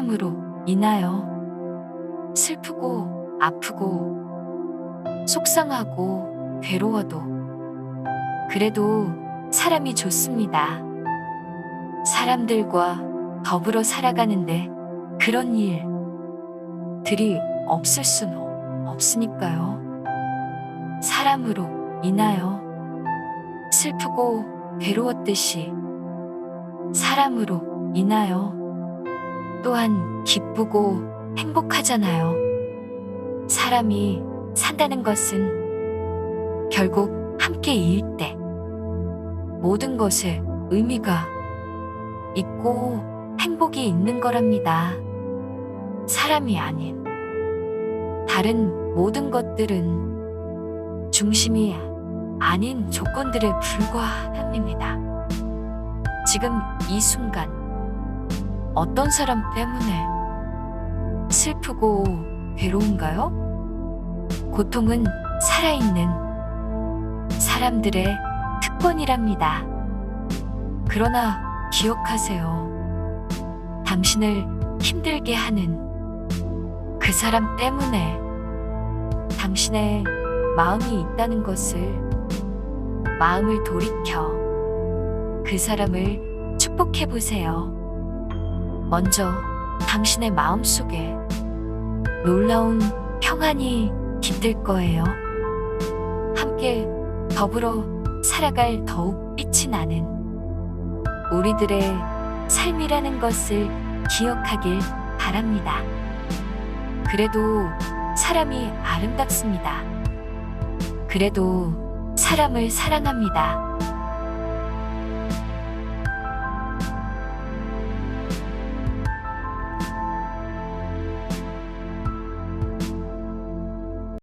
사람으로 인하여 슬프고 아프고 속상하고 괴로워도 그래도 사람이 좋습니다. 사람들과 더불어 살아가는데 그런 일 들이 없을 수는 없으니까요. 사람으로 인하여 슬프고 괴로웠듯이 사람으로 인하여 또한 기쁘고 행복하잖아요. 사람이 산다는 것은 결국 함께일 때 모든 것에 의미가 있고 행복이 있는 거랍니다. 사람이 아닌 다른 모든 것들은 중심이 아닌 조건들에 불과합니다. 지금 이 순간 어떤 사람 때문에 슬프고 괴로운가요? 고통은 살아있는 사람들의 특권이랍니다. 그러나 기억하세요. 당신을 힘들게 하는 그 사람 때문에 당신의 마음이 있다는 것을 마음을 돌이켜 그 사람을 축복해 보세요. 먼저 당신의 마음 속에 놀라운 평안이 깃들 거예요. 함께 더불어 살아갈 더욱 빛이 나는 우리들의 삶이라는 것을 기억하길 바랍니다. 그래도 사람이 아름답습니다. 그래도 사람을 사랑합니다.